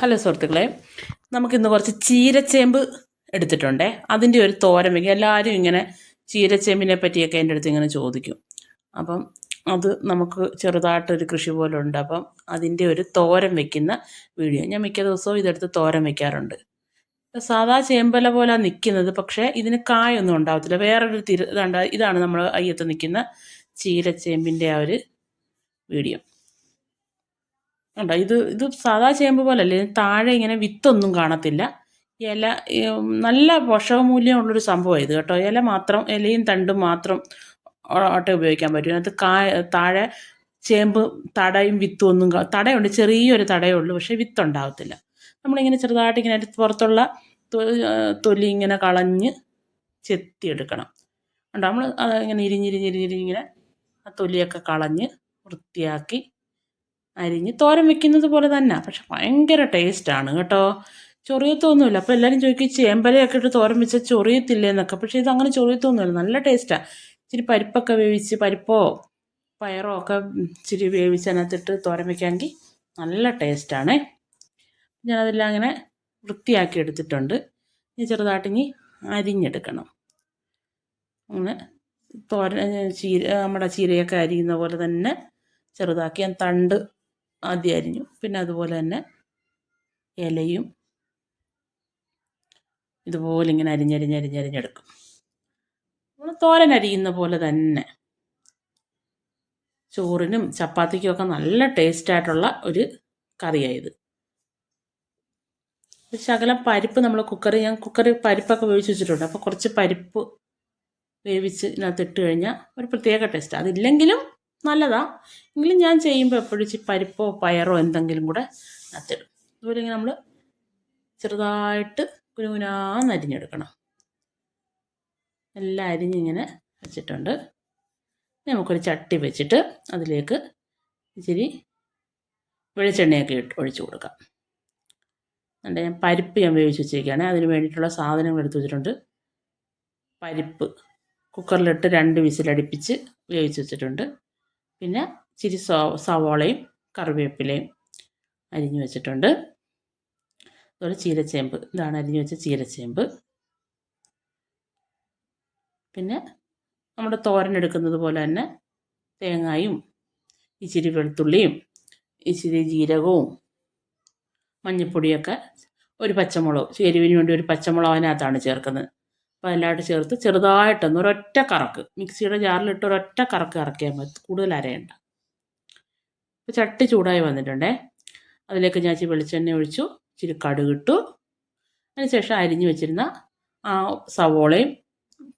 Hello സുഹൃത്തുക്കളെ നമുക്കിന്ന് കുറച്ച് ചീരച്ചേമ്പ് എടുത്തിട്ടുണ്ടേ. അതിന്റെ ഒരു തോരൻ എല്ലാവരും ഇങ്ങനെ ചീരച്ചേമ്പിനെ പറ്റിയൊക്കെ എന്റെ അടുത്ത് ഇങ്ങനെ ചോദിക്കും. അപ്പം അത് നമുക്ക് ചെറുതായിട്ടൊരു കൃഷി പോലെ ഉണ്ട് അപ്പം അതിന്റെ ഒരു തോരം വെക്കുന്ന വീഡിയോ. ഞാൻ മിക്ക ദിവസവും ഇതെടുത്ത് തോരൻ വെക്കാറുണ്ട്. സാധാ ചേമ്പല പോലെ നിൽക്കുന്നത് പക്ഷേ ഇതിന് കായൊന്നും ഉണ്ടാവത്തില്ല. വേറൊരു തിരു ഇതാണ് നമ്മൾ അയ്യത്ത് നിൽക്കുന്ന ചീരച്ചേമ്പിന്റെ ആ ഒരു വീഡിയോ. ഉണ്ടോ ഇത് ഇത് സാധാ ചേമ്പ് പോലെ അല്ലേ താഴെ ഇങ്ങനെ വിത്തൊന്നും കാണത്തില്ല. ഇല നല്ല പോഷകമൂല്യമുള്ളൊരു സംഭവം ഇത് കേട്ടോ. ഇല മാത്രം ഇലയും തണ്ടും മാത്രം ആട്ടെ ഉപയോഗിക്കാൻ പറ്റും. അതിനകത്ത് കാ താഴെ ചേമ്പ് തടയും വിത്തും ഒന്നും തടയുണ്ട്. ചെറിയൊരു തടയേ ഉള്ളൂ പക്ഷേ വിത്തുണ്ടാകത്തില്ല നമ്മളിങ്ങനെ ചെറുതായിട്ട് ഇങ്ങനെ പുറത്തുള്ള തൊലി ഇങ്ങനെ കളഞ്ഞ് ചെത്തിയെടുക്കണം. ഉണ്ടോ നമ്മൾ അത് ഇങ്ങനെ ഇരിഞ്ഞിരിഞ്ഞിരിഞ്ഞിങ്ങനെ ആ തൊലിയൊക്കെ കളഞ്ഞ് വൃത്തിയാക്കി അരിഞ്ഞ് തോരൻ വെക്കുന്നത് പോലെ തന്നെ. പക്ഷെ ഭയങ്കര ടേസ്റ്റാണ് കേട്ടോ. ചൊറിയത്തൊന്നുമില്ല. അപ്പോൾ എല്ലാവരും ചോദിക്കും ചേമ്പലയൊക്കെ ഇട്ട് തോരൻ വെച്ചാൽ ചൊറിയത്തില്ലേ? എന്നൊക്കെ. പക്ഷേ ഇത് അങ്ങനെ ചൊറിയത്തൊന്നുമില്ല. നല്ല ടേസ്റ്റാണ് ഇച്ചിരി പരിപ്പൊക്കെ വേവിച്ച് പരിപ്പോ പയറോ ഒക്കെ ഇച്ചിരി വേവിച്ച് അതിനകത്തിട്ട് തോരൻ വെക്കാമെങ്കിൽ നല്ല ടേസ്റ്റാണേ ഞാനതെല്ലാം അങ്ങനെ വൃത്തിയാക്കി എടുത്തിട്ടുണ്ട്. ഇനി ചെറുതായിട്ട് ഇനി അരിഞ്ഞെടുക്കണം. അങ്ങനെ തോര ചീര നമ്മുടെ ചീരയൊക്കെ അരിയുന്ന പോലെ തന്നെ ചെറുതാക്കി ഞാൻ തണ്ട് ആദ്യം അരിഞ്ഞു പിന്നെ അതുപോലെ തന്നെ ഇലയും ഇതുപോലെ ഇങ്ങനെ അരിഞ്ഞരിഞ്ഞരിഞ്ഞരിഞ്ഞെടുക്കും. നമ്മൾ തോരൻ അരിയുന്ന പോലെ തന്നെ ചോറിനും ചപ്പാത്തിക്കും ഒക്കെ നല്ല ടേസ്റ്റായിട്ടുള്ള ഒരു കറിയായത്. ശകലം പരിപ്പ് നമ്മൾ കുക്കറിൽ ഞാൻ കുക്കറിൽ പരിപ്പൊക്കെ വേവിച്ച് വെച്ചിട്ടുണ്ട്. അപ്പോൾ കുറച്ച് പരിപ്പ് വേവിച്ച് ഇതിനകത്ത് ഇട്ട് കഴിഞ്ഞാൽ ഒരു പ്രത്യേക ടേസ്റ്റ് അതില്ലെങ്കിലും നല്ലതാ. എങ്കിലും ഞാൻ ചെയ്യുമ്പോൾ എപ്പോഴും പരിപ്പോ പയറോ എന്തെങ്കിലും കൂടെ അതിടും. അതുപോലെ ഇങ്ങനെ നമ്മൾ ചെറുതായിട്ട് കുനുകുനാന്ന് അരിഞ്ഞെടുക്കണം എല്ലാം അരിഞ്ഞിങ്ങനെ വെച്ചിട്ടുണ്ട്. നമുക്കൊരു ചട്ടി വെച്ചിട്ട് അതിലേക്ക് ഇച്ചിരി വെളിച്ചെണ്ണയൊക്കെ ഇട്ട് ഒഴിച്ചു കൊടുക്കാം. എന്നിട്ട് ഞാൻ പരിപ്പ് ഞാൻ വേവിച്ച് വെച്ചിരിക്കുകയാണ്. അതിന് വേണ്ടിയിട്ടുള്ള സാധനങ്ങൾ എടുത്ത് വെച്ചിട്ടുണ്ട്. പരിപ്പ് കുക്കറിലിട്ട് രണ്ട് വിസിലടിപ്പിച്ച് വേവിച്ച് വെച്ചിട്ടുണ്ട്. പിന്നെ ചിരി സോ സവോളയും കറിവേപ്പിലയും അരിഞ്ഞു വെച്ചിട്ടുണ്ട്. അതുപോലെ ചീരച്ചേമ്പ്. ഇതാണ് അരിഞ്ഞു വെച്ച ചീരച്ചേമ്പ്. പിന്നെ നമ്മുടെ തോരൻ എടുക്കുന്നത് പോലെ തന്നെ തേങ്ങായും ഇച്ചിരി വെളുത്തുള്ളിയും ഇച്ചിരി ജീരകവും മഞ്ഞൾപ്പൊടിയൊക്കെ ഒരു പച്ചമുളകും എരിവിന് വേണ്ടി ഒരു പച്ചമുളക് അതിനകത്താണ് ചേർക്കുന്നത്. അപ്പോൾ ചേർത്ത് ചെറുതായിട്ടൊന്ന് ഒരൊറ്റ കറക്ക്. മിക്സിയുടെ ജാറിലിട്ട് ഒരൊറ്റ കറക്ക് ഇറക്കിയാൽ മതി. കൂടുതൽ അരയണ്ട. ഇപ്പോൾ ചട്ടി ചൂടായി വന്നിട്ടുണ്ടേ. അതിലേക്ക് ഞാൻ ഇച്ചിരി വെളിച്ചെണ്ണ ഒഴിച്ചു. ഇച്ചിരി കടുകിട്ടു അതിനുശേഷം അരിഞ്ഞു വെച്ചിരുന്ന ആ സവോളയും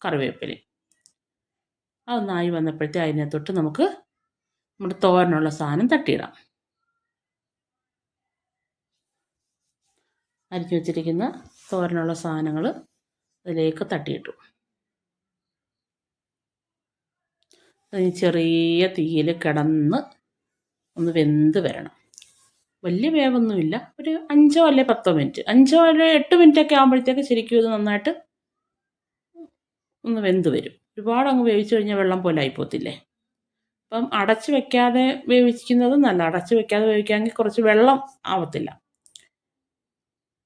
കറിവേപ്പിലയും. അതൊന്നായി വന്നപ്പോഴത്തെ അതിനെ തൊട്ട് നമുക്ക് നമ്മുടെ തോരനുള്ള സാധനം തട്ടിയിടാം. അരിഞ്ഞു വെച്ചിരിക്കുന്ന തോരനുള്ള സാധനങ്ങൾ അതിലേക്ക് തട്ടിയിട്ടു. ചെറിയ തീയിൽ കിടന്ന് ഒന്ന് വെന്ത് വരണം. വലിയ വേവൊന്നുമില്ല. ഒരു അഞ്ചോ അല്ലെ പത്തോ മിനിറ്റ്. അഞ്ചോ അല്ലെ എട്ട് മിനിറ്റ് ഒക്കെ ആകുമ്പോഴത്തേക്ക് ശരിക്കും ഇത് നന്നായിട്ട് ഒന്ന് വെന്ത് വരും. ഒരുപാട് അങ്ങ് വേവിച്ചു കഴിഞ്ഞാൽ വെള്ളം പോലെ ആയിപ്പോത്തില്ലേ അപ്പം അടച്ച് വെക്കാതെ വേവിക്കുന്നത് നല്ല അടച്ച് വെക്കാതെ വേവിക്കാമെങ്കിൽ കുറച്ച് വെള്ളം ആവത്തില്ല.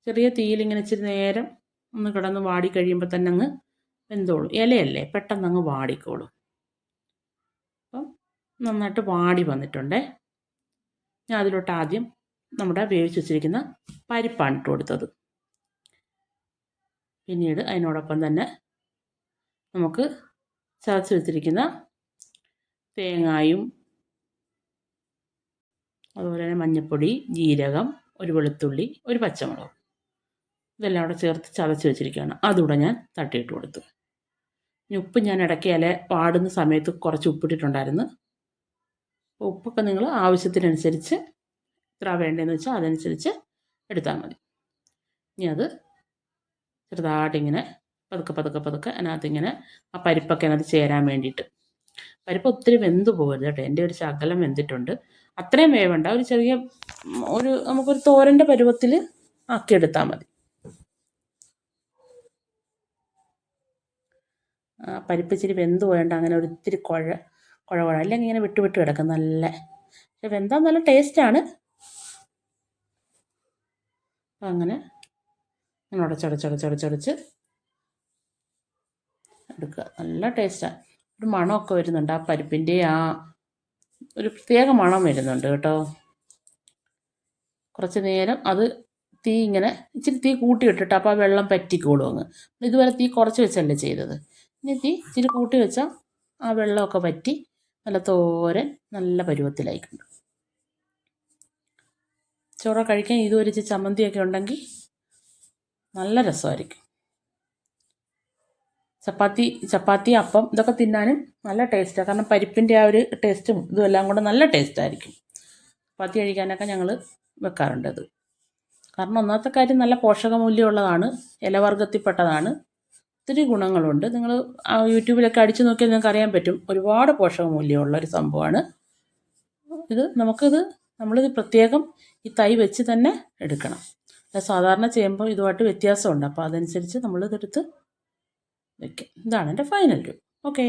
ചെറിയ തീയിൽ ഇങ്ങനെ ഇച്ചിരി നേരം ഒന്ന് കിടന്ന് വാടി കഴിയുമ്പോൾ തന്നെ അങ്ങ് വെന്തോളും. ഇലയല്ലേ? പെട്ടെന്ന് അങ്ങ് വാടിക്കോളും. അപ്പം നന്നായിട്ട് വാടി വന്നിട്ടുണ്ടേ. ഞാൻ അതിലോട്ട് ആദ്യം നമ്മുടെ വേവിച്ച് വെച്ചിരിക്കുന്ന പരിപ്പാണ് ഇട്ട് കൊടുത്തത്. പിന്നീട് അതിനോടൊപ്പം തന്നെ നമുക്ക് ചതച്ച് വെച്ചിരിക്കുന്ന തേങ്ങായും അതുപോലെ തന്നെ മഞ്ഞൾപ്പൊടി ജീരകം ഒരു വെളുത്തുള്ളി ഒരു പച്ചമുളക്. ഇതെല്ലാം കൂടെ ചേർത്ത് ചതച്ച് വെച്ചിരിക്കുകയാണ്. അതുകൂടെ ഞാൻ തട്ടിയിട്ട് കൊടുത്തു. ഇനി ഉപ്പ് ഞാൻ ഇടയ്ക്ക് ഇല പാടുന്ന സമയത്ത് കുറച്ച് ഉപ്പിട്ടിട്ടുണ്ടായിരുന്നു. അപ്പോൾ ഉപ്പൊക്കെ നിങ്ങൾ ആവശ്യത്തിനനുസരിച്ച് എത്ര വേണ്ടതെന്ന് വെച്ചാൽ അതനുസരിച്ച് എടുത്താൽ മതി. ഇനി അത് ചെറുതായിട്ടിങ്ങനെ പതുക്കെ പതുക്കെ പതുക്കെ അതിനകത്ത് ഇങ്ങനെ ആ പരിപ്പൊക്കെ അതിനകത്ത് ചേരാൻ വേണ്ടിയിട്ട്. പരിപ്പ് ഒത്തിരി വെന്ത് പോകരുത് കേട്ടോ. എന്റെ ഒരു ശകലം വെന്തിട്ടുണ്ട്. അത്രയും വേവണ്ട. ഒരു ചെറിയ ഒരു നമുക്കൊരു തോരന്റെ പരുവത്തിൽ ആക്കിയെടുത്താൽ മതി. ആ പരിപ്പിച്ചിരി വെന്ത് പോയണ്ട അങ്ങനെ ഒരു ഇത്തിരി കുഴ കുഴ കുഴ അല്ലെങ്കിൽ ഇങ്ങനെ വിട്ട് വിട്ട് കിടക്കും നല്ല. പക്ഷെ വെന്താൽ നല്ല ടേസ്റ്റാണ്. അങ്ങനെ ഇങ്ങനെ ഉടച്ചുടച്ചുടച്ചുടച്ചുടച്ച് എടുക്കുക. നല്ല ടേസ്റ്റാണ് ഒരു മണമൊക്കെ വരുന്നുണ്ട് ആ പരിപ്പിന്റെ ആ ഒരു പ്രത്യേക മണം വരുന്നുണ്ട് കേട്ടോ. കുറച്ച് നേരം അത് തീ ഇങ്ങനെ ഇച്ചിരി തീ കൂട്ടി ഇട്ടിട്ട് അപ്പോൾ ആ വെള്ളം പറ്റിക്കോളും അങ്ങ്. ഇതുവരെ തീ കുറച്ച് വെച്ചല്ലേ ചെയ്തത്? തീ ഇച്ചിരി കൂട്ടി വെച്ചാൽ ആ വെള്ളമൊക്കെ വറ്റി നല്ല തോരൻ നല്ല പരുവത്തിലായിട്ടുണ്ട്. ചോറ കഴിക്കാൻ ഇതുവരെ ഇച്ചിരി ചമ്മന്തിയൊക്കെ ഉണ്ടെങ്കിൽ നല്ല രസമായിരിക്കും. ചപ്പാത്തി ചപ്പാത്തി അപ്പം ഇതൊക്കെ തിന്നാനും നല്ല ടേസ്റ്റാണ് കാരണം പരിപ്പിന്റെ ആ ഒരു ടേസ്റ്റും ഇതും എല്ലാം കൂടെ നല്ല ടേസ്റ്റായിരിക്കും ചപ്പാത്തി കഴിക്കാനൊക്കെ ഞങ്ങൾ വെക്കാറുണ്ട് അത്. കാരണം ഒന്നാമത്തെ കാര്യം നല്ല പോഷകമൂല്യമുള്ളതാണ് ഇലവർഗത്തിൽപ്പെട്ടതാണ് ഒത്തിരി ഗുണങ്ങളുണ്ട്. നിങ്ങൾ യൂട്യൂബിലൊക്കെ അടിച്ചു നോക്കിയാൽ നിങ്ങൾക്ക് അറിയാൻ പറ്റും. ഒരുപാട് പോഷക മൂല്യമുള്ള ഒരു സംഭവമാണ്. ഇത് നമുക്കിത് നമ്മളിത് പ്രത്യേകം ഈ തൈ വെച്ച് തന്നെ എടുക്കണം. സാധാരണ ചെയ്യുമ്പോൾ ഇതുമായിട്ട് വ്യത്യാസമുണ്ട്. അപ്പോൾ അതനുസരിച്ച് നമ്മളിതെടുത്ത് വെക്കും. ഇതാണ് എന്റെ ഫൈനൽ രൂപം ഓക്കെ.